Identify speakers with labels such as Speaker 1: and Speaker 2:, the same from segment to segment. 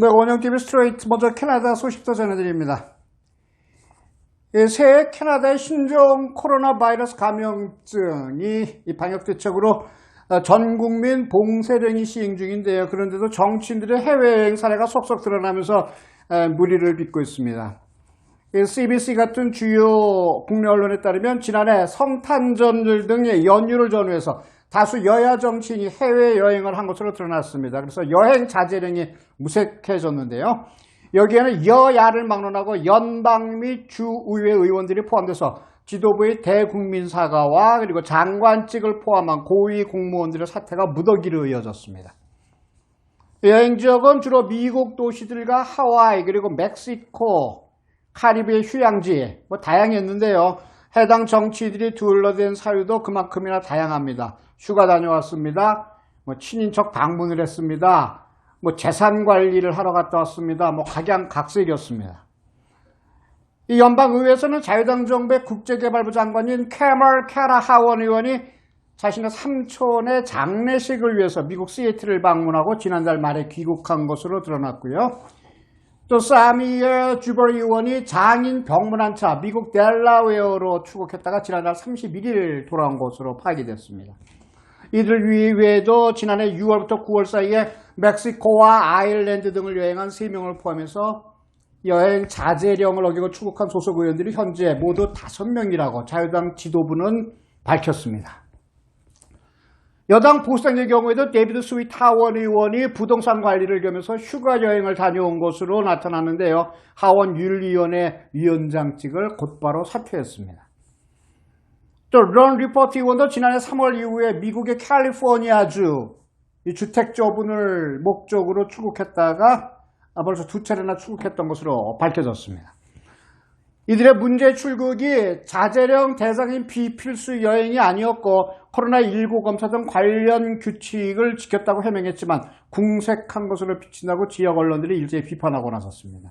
Speaker 1: 네, 원영TV 스트레이트 먼저 캐나다 소식도 전해드립니다. 예, 새해 캐나다의 신종 코로나 바이러스 감염증이 이 방역 대책으로 어, 전 국민 봉쇄령이 시행 중인데요. 그런데도 정치인들의 해외여행 사례가 속속 드러나면서 에, 무리를 빚고 있습니다. 이 CBC 같은 주요 국내 언론에 따르면 지난해 성탄절 등의 연휴를 전후해서 다수 여야 정치인이 해외여행을 한 것으로 드러났습니다. 그래서 여행 자제령이 무색해졌는데요. 여기에는 여야를 막론하고 연방 및 주의회 의원들이 포함돼서 지도부의 대국민 사과와 그리고 장관직을 포함한 고위 공무원들의 사태가 무더기로 이어졌습니다. 여행 지역은 주로 미국 도시들과 하와이 그리고 멕시코, 카리브해 휴양지 뭐 다양했는데요. 해당 정치인들이 둘러댄 사유도 그만큼이나 다양합니다. 휴가 다녀왔습니다. 뭐 친인척 방문을 했습니다. 뭐 재산 관리를 하러 갔다 왔습니다. 뭐 각양각색이었습니다. 이 연방의회에서는 자유당 정부의 국제개발부 장관인 캐멀 캐라 하원 의원이 자신의 삼촌의 장례식을 위해서 미국 시애틀을 방문하고 지난달 말에 귀국한 것으로 드러났고요. 또 사미엘 주버리 의원이 장인 병문안 차 미국 델라웨어로 출국했다가 지난달 31일 돌아온 것으로 파악이 됐습니다. 이들 위에도 지난해 6월부터 9월 사이에 멕시코와 아일랜드 등을 여행한 3명을 포함해서 여행 자제령을 어기고 출국한 소속 의원들이 현재 모두 5명이라고 자유당 지도부는 밝혔습니다. 여당 보수당의 경우에도 데이비드 스윗 하원 의원이 부동산 관리를 겸해서 휴가 여행을 다녀온 것으로 나타났는데요. 하원 윤리위원회 위원장직을 곧바로 사퇴했습니다. 또 런 리포트 의원도 지난해 3월 이후에 미국의 캘리포니아주 주택조분을 목적으로 출국했다가 벌써 두 차례나 출국했던 것으로 밝혀졌습니다. 이들의 문제 출국이 자제령 대상인 비필수 여행이 아니었고 코로나19 검사 등 관련 규칙을 지켰다고 해명했지만 궁색한 것으로 비친다고 지역 언론들이 일제히 비판하고 나섰습니다.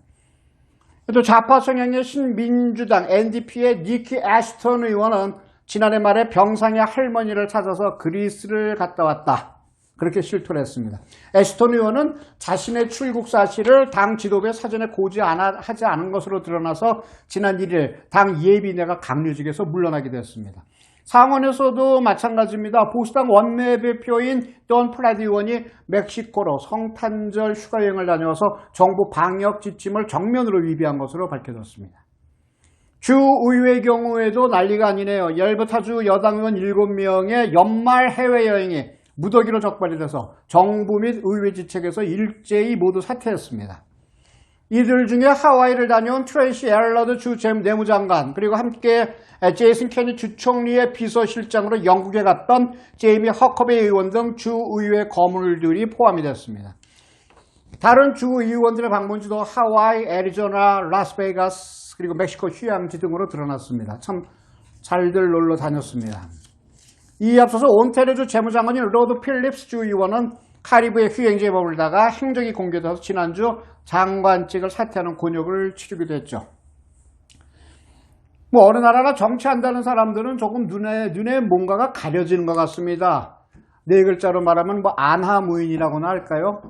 Speaker 1: 또 좌파 성향의 신민주당 NDP의 니키 애스턴 의원은 지난해 말에 병상의 할머니를 찾아서 그리스를 갔다 왔다. 그렇게 실토를 했습니다. 애스톤 의원은 자신의 출국 사실을 당 지도부에 사전에 고지하지 않은 것으로 드러나서 지난 1일 당 예비내가 강요직에서 물러나게 됐습니다. 상원에서도 마찬가지입니다. 보수당 원내대표인 돈 플라디 의원이 멕시코로 성탄절 휴가여행을 다녀와서 정부 방역 지침을 정면으로 위배한 것으로 밝혀졌습니다. 주의회 경우에도 난리가 아니네요. 열부타주 여당 의원 7명의 연말 해외여행이 무더기로 적발이 돼서 정부 및 의회 지책에서 일제히 모두 사퇴했습니다. 이들 중에 하와이를 다녀온 트레이시 에럴러드 주 내무장관 그리고 함께 제이슨 케니 주총리의 비서실장으로 영국에 갔던 제이미 허커베 의원 등 주의회 거물들이 포함이 됐습니다. 다른 주의원들의 방문지도 하와이, 애리조나, 라스베이거스 그리고 멕시코 휴양지 등으로 드러났습니다. 참 잘들 놀러 다녔습니다. 이에 앞서서 온테리주 재무장관인 로드 필립스 주 의원은 카리브해 휴양지에 머물다가 행적이 공개돼서 지난주 장관직을 사퇴하는 곤욕을 치르기도 했죠. 뭐 어느 나라나 정치한다는 사람들은 조금 눈에 눈에 뭔가가 가려지는 것 같습니다. 네 글자로 말하면 뭐 안하무인이라고나 할까요?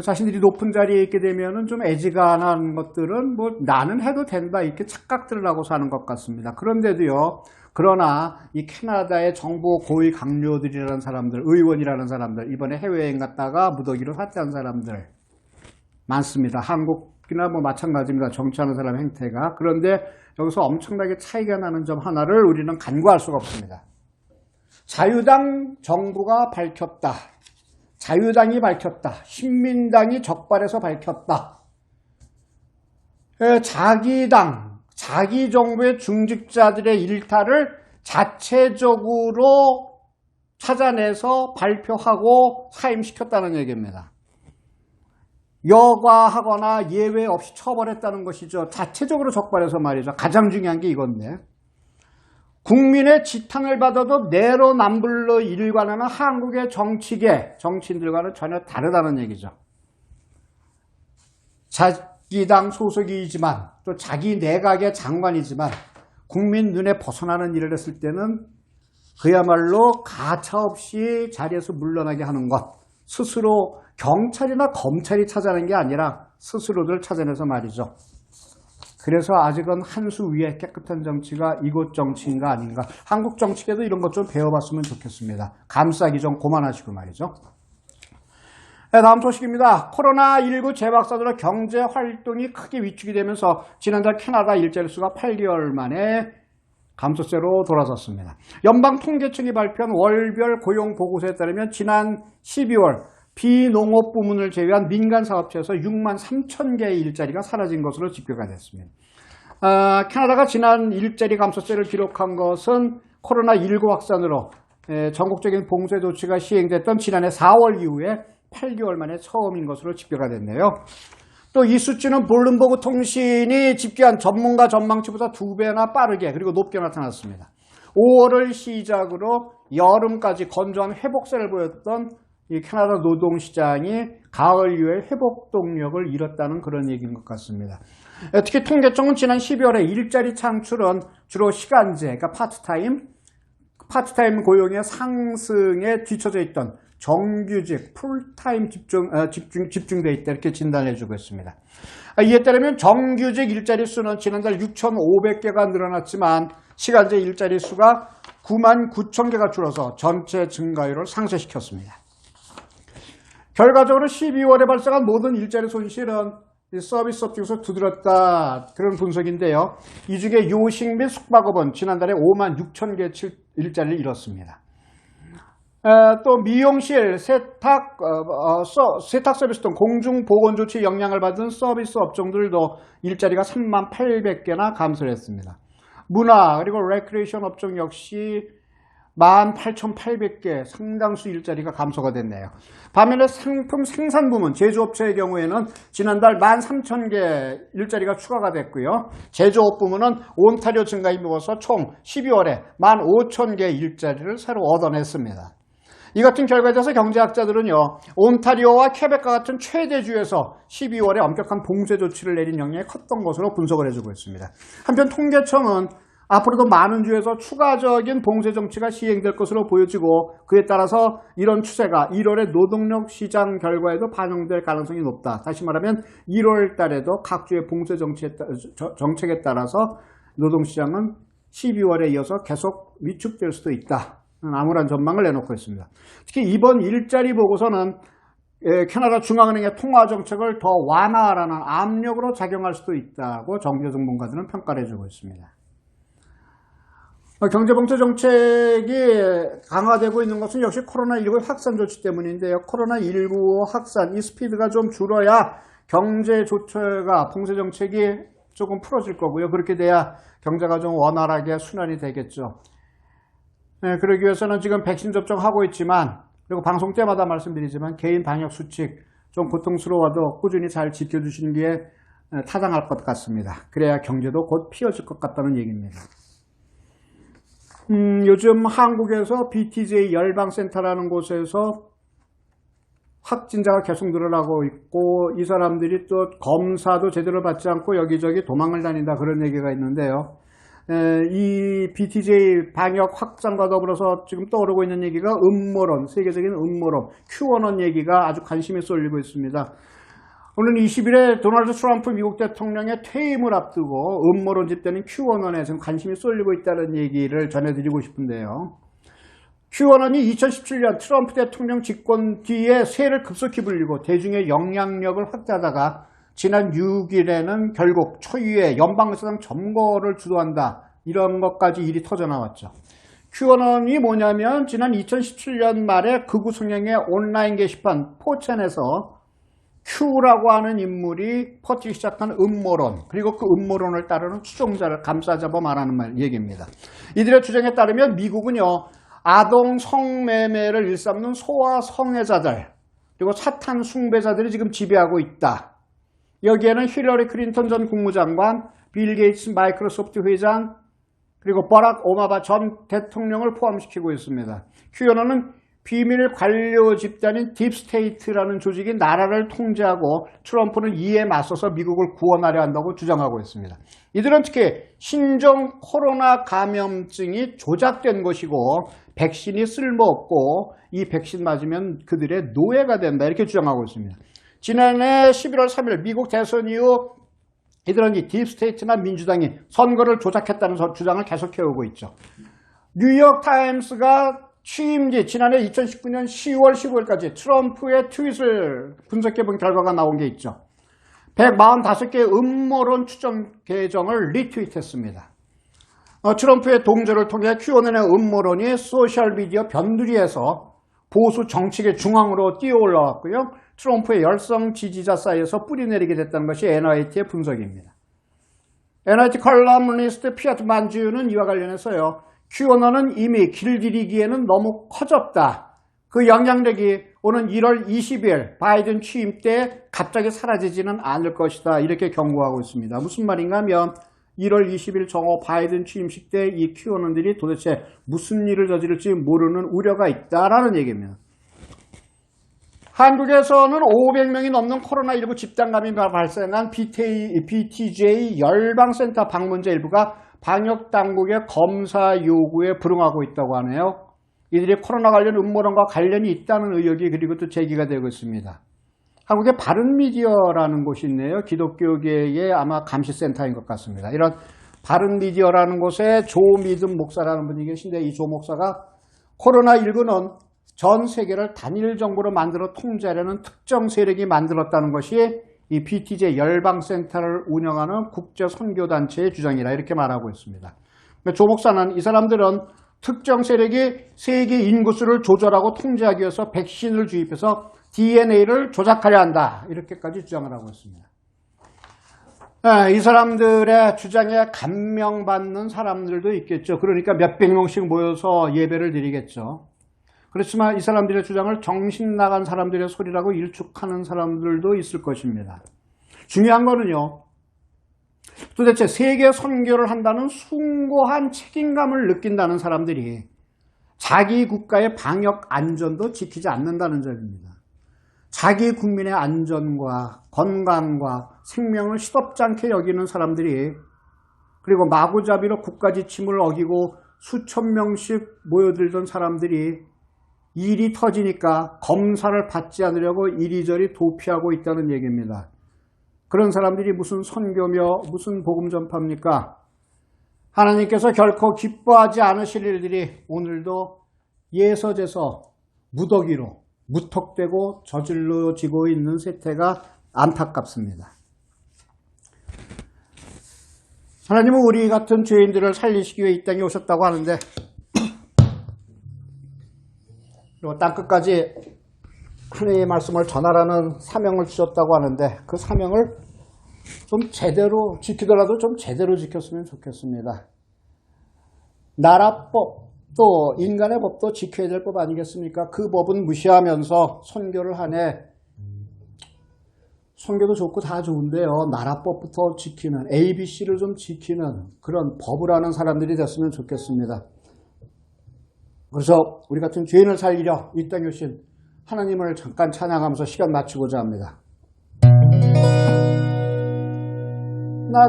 Speaker 1: 자신들이 높은 자리에 있게 되면은 좀 애지간한 것들은 뭐 나는 해도 된다 이렇게 착각들을 하고 사는 것 같습니다. 그런데도요. 그러나 이 캐나다의 정부 고위 강료들이라는 사람들, 의원이라는 사람들, 이번에 해외여행 갔다가 무더기로 사퇴한 사람들 많습니다. 한국이나 뭐 마찬가지입니다. 정치하는 사람 행태가. 그런데 여기서 엄청나게 차이가 나는 점 하나를 우리는 간과할 수가 없습니다. 자유당 정부가 밝혔다. 자유당이 밝혔다. 신민당이 적발해서 밝혔다. 자기 당, 자기 정부의 중직자들의 일탈을 자체적으로 찾아내서 발표하고 사임시켰다는 얘기입니다. 여과하거나 예외 없이 처벌했다는 것이죠. 자체적으로 적발해서 말이죠. 가장 중요한 게 이건데. 국민의 지탄을 받아도 내로남불로 일관하는 한국의 정치계, 정치인들과는 전혀 다르다는 얘기죠. 자기 당 소속이지만 또 자기 내각의 장관이지만 국민 눈에 벗어나는 일을 했을 때는 그야말로 가차없이 자리에서 물러나게 하는 것, 스스로 경찰이나 검찰이 찾아낸 게 아니라 스스로들 찾아내서 말이죠. 그래서 아직은 한 수 위에 깨끗한 정치가 이곳 정치인가 아닌가. 한국 정치계도 이런 것 좀 배워봤으면 좋겠습니다. 감싸기 좀 그만하시고 말이죠. 네, 다음 소식입니다. 코로나19 재박사들의 경제 활동이 크게 위축이 되면서 지난달 캐나다 일자리 수가 8개월 만에 감소세로 돌아섰습니다. 연방통계청이 발표한 월별 고용 보고서에 따르면 지난 12월 비농업 부문을 제외한 민간 사업체에서 6만 3천 개의 일자리가 사라진 것으로 집계가 됐습니다. 아, 캐나다가 지난 일자리 감소세를 기록한 것은 코로나19 확산으로 에, 전국적인 봉쇄 조치가 시행됐던 지난해 4월 이후에 8개월 만에 처음인 것으로 집계가 됐네요. 또 이 수치는 볼룸버그 통신이 집계한 전문가 전망치보다 두 배나 빠르게 그리고 높게 나타났습니다. 5월을 시작으로 여름까지 건조한 회복세를 보였던 이 캐나다 노동시장이 가을 이후에 회복 동력을 잃었다는 그런 얘기인 것 같습니다. 특히 통계청은 지난 12월에 일자리 창출은 주로 시간제, 그러니까 파트타임, 파트타임 고용의 상승에 뒤처져 있던 정규직, 풀타임 집중, 어, 집중, 집중돼 있다 이렇게 진단해주고 있습니다. 아, 이에 따르면 정규직 일자리 수는 지난달 6,500개가 늘어났지만 시간제 일자리 수가 9만 9천 개가 줄어서 전체 증가율을 상쇄시켰습니다. 결과적으로 12월에 발생한 모든 일자리 손실은 서비스 업종에서 두드렸다 그런 분석인데요. 이 중에 요식 및 숙박업은 지난달에 5만 6천 개 일자리를 잃었습니다. 또 미용실, 세탁, 어, 어, 서, 세탁 서비스 등 공중보건 조치 영향을 받은 서비스 업종들도 일자리가 3만 800개나 감소를 했습니다. 문화 그리고 레크레이션 업종 역시 18,800개 상당수 일자리가 감소가 됐네요. 반면에 상품 생산 부문 제조업체의 경우에는 지난달 13,000개 일자리가 추가가 됐고요. 제조업 부문은 온타리오 증가에 미워서 총 12월에 15,000개 일자리를 새로 얻어냈습니다. 이 같은 결과에 대해서 경제학자들은요, 온타리오와 케벡과 같은 최대주에서 12월에 엄격한 봉쇄 조치를 내린 영향이 컸던 것으로 분석을 해주고 있습니다. 한편 통계청은 앞으로도 많은 주에서 추가적인 봉쇄 정치가 시행될 것으로 보여지고 그에 따라서 이런 추세가 1월의 노동력 시장 결과에도 반영될 가능성이 높다. 다시 말하면 1월 달에도 각 주의 봉쇄 정책에 따라서 노동시장은 12월에 이어서 계속 위축될 수도 있다. 암울한 전망을 내놓고 있습니다. 특히 이번 일자리 보고서는 캐나다 중앙은행의 통화 정책을 더 완화하라는 압력으로 작용할 수도 있다고 정제 전문가들은 평가를 해주고 있습니다. 경제봉쇄 정책이 강화되고 있는 것은 역시 코로나19 확산 조치 때문인데요. 코로나19 확산, 이 스피드가 좀 줄어야 경제 조처가 봉쇄 정책이 조금 풀어질 거고요. 그렇게 돼야 경제가 좀 원활하게 순환이 되겠죠. 네, 그러기 위해서는 지금 백신 접종하고 있지만 그리고 방송 때마다 말씀드리지만 개인 방역 수칙 좀 고통스러워도 꾸준히 잘 지켜주시는 게 타당할 것 같습니다. 그래야 경제도 곧 피어질 것 같다는 얘기입니다. 음, 요즘 한국에서 BTJ 열방센터라는 곳에서 확진자가 계속 늘어나고 있고 이 사람들이 또 검사도 제대로 받지 않고 여기저기 도망을 다닌다 그런 얘기가 있는데요. 에, 이 BTJ 방역 확산과 더불어서 지금 떠오르고 있는 얘기가 음모론, 세계적인 음모론, QAnon 얘기가 아주 관심이 쏠리고 있습니다. 오늘 20일에 도널드 트럼프 미국 대통령의 퇴임을 앞두고 음모론 집되는 QAnon에 지금 관심이 쏠리고 있다는 얘기를 전해드리고 싶은데요. QAnon이 2017년 트럼프 대통령 집권 뒤에 세를 급속히 불리고 대중의 영향력을 확대하다가 지난 6일에는 결국 초유의 연방의사당 점거를 주도한다. 이런 것까지 일이 터져나왔죠. QAnon이 뭐냐면 지난 2017년 말에 극우 성향의 온라인 게시판 포첸에서 Q라고 하는 인물이 퍼지기 시작한 음모론 그리고 그 음모론을 따르는 추종자를 감싸잡아 말하는 말 얘기입니다. 이들의 주장에 따르면 미국은요 아동 성매매를 일삼는 소아 성애자들 그리고 사탄 숭배자들이 지금 지배하고 있다. 여기에는 힐러리 클린턴 전 국무장관, 빌 게이츠 마이크로소프트 회장 그리고 버락 오마바 전 대통령을 포함시키고 있습니다. QAnon은 비밀 관료 집단인 딥스테이트라는 조직이 나라를 통제하고 트럼프는 이에 맞서서 미국을 구원하려 한다고 주장하고 있습니다. 이들은 특히 신종 코로나 감염증이 조작된 것이고 백신이 쓸모없고 이 백신 맞으면 그들의 노예가 된다 이렇게 주장하고 있습니다. 지난해 11월 3일 미국 대선 이후 이들은 이 딥스테이트나 민주당이 선거를 조작했다는 주장을 계속해오고 있죠. 뉴욕타임스가 취임기 지난해 2019년 10월 15일까지 트럼프의 트윗을 분석해본 결과가 나온 게 있죠. 145개의 음모론 추정 계정을 리트윗했습니다. 어, 트럼프의 동조를 통해 QAnon의 음모론이 소셜미디어 변두리에서 보수 정책의 중앙으로 뛰어올라왔고요. 트럼프의 열성 지지자 사이에서 뿌리내리게 됐다는 것이 NIT의 분석입니다. NIT 컬럼리스트 피아트 만주는 이와 관련해서요. QAnon은 이미 길들이기에는 너무 커졌다. 그 영향력이 오는 1월 20일 바이든 취임 때 갑자기 사라지지는 않을 것이다. 이렇게 경고하고 있습니다. 무슨 말인가 하면 1월 20일 정오 바이든 취임식 때이 QAnon들이 도대체 무슨 일을 저지를지 모르는 우려가 있다라는 얘기입니다. 한국에서는 500명이 넘는 코로나19 집단감이 발생한 BTJ, BTJ 열방센터 방문자 일부가 방역당국의 검사 요구에 불응하고 있다고 하네요. 이들이 코로나 관련 음모론과 관련이 있다는 의혹이 그리고 또 제기가 되고 있습니다. 한국의 바른미디어라는 곳이 있네요. 기독교계의 아마 감시센터인 것 같습니다. 이런 바른미디어라는 곳에 조미듬 목사라는 분이 계신데 이 조 목사가 코로나19는 전 세계를 단일 정부로 만들어 통제하려는 특정 세력이 만들었다는 것이 이 BTJ 열방센터를 운영하는 국제선교단체의 주장이라 이렇게 말하고 있습니다. 조 목사는 이 사람들은 특정 세력이 세계 인구수를 조절하고 통제하기 위해서 백신을 주입해서 DNA를 조작하려 한다. 이렇게까지 주장을 하고 있습니다. 아, 이 사람들의 주장에 감명받는 사람들도 있겠죠. 그러니까 몇백 명씩 모여서 예배를 드리겠죠. 그렇지만 이 사람들의 주장을 정신 나간 사람들의 소리라고 일축하는 사람들도 있을 것입니다. 중요한 거는요. 도대체 세계 선교를 한다는 숭고한 책임감을 느낀다는 사람들이 자기 국가의 방역 안전도 지키지 않는다는 점입니다. 자기 국민의 안전과 건강과 생명을 시덥지 않게 여기는 사람들이 그리고 마구잡이로 국가 지침을 어기고 수천 명씩 모여들던 사람들이 일이 터지니까 검사를 받지 않으려고 이리저리 도피하고 있다는 얘기입니다. 그런 사람들이 무슨 선교며 무슨 복음 전파입니까? 하나님께서 결코 기뻐하지 않으실 일들이 오늘도 예서제서 무더기로 무턱대고 저질러지고 있는 세태가 안타깝습니다. 하나님은 우리 같은 죄인들을 살리시기 위해 이 땅에 오셨다고 하는데 그리고 땅 끝까지 하나님의 말씀을 전하라는 사명을 주셨다고 하는데 그 사명을 좀 제대로 지키더라도 좀 제대로 지켰으면 좋겠습니다. 나라법 또 인간의 법도 지켜야 될 법 아니겠습니까? 그 법은 무시하면서 선교를 하네. 선교도 좋고 다 좋은데요. 나라법부터 지키는 ABC를 좀 지키는 그런 법을 하는 사람들이 됐으면 좋겠습니다. 그래서 우리 같은 죄인을 살리려 이 땅에 오신 하나님을 잠깐 찬양하면서 시간 마치고자 합니다. 나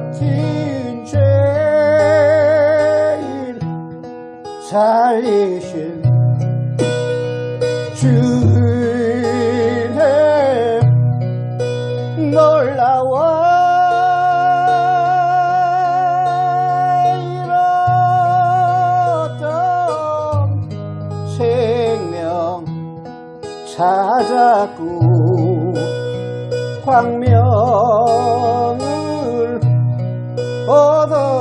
Speaker 1: 같은 죄인 살리신 찾았고 광명을 얻었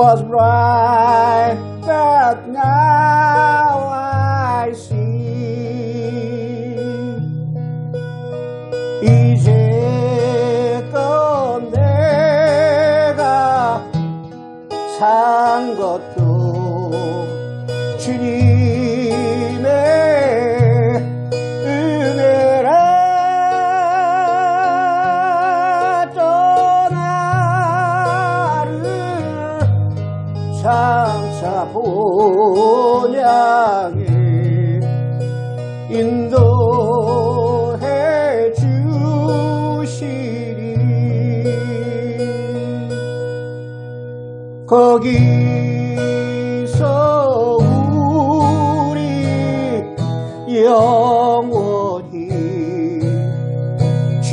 Speaker 1: was right.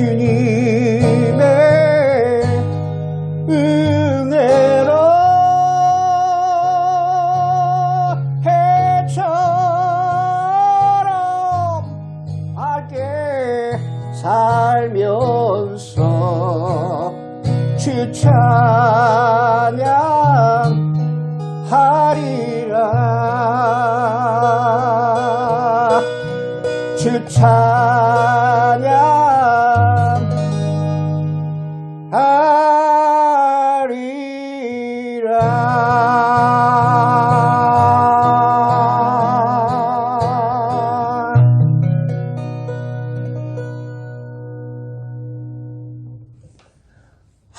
Speaker 1: 주님의 은혜로 해처럼 밝게 살면서 주 찬양 하리라. 주 찬양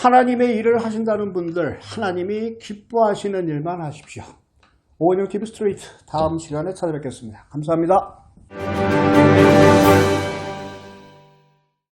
Speaker 1: 하나님의 일을 하신다는 분들 하나님이 기뻐하시는 일만 하십시오. 오은영 TV 스트레이트 다음 시간에 찾아뵙겠습니다. 감사합니다.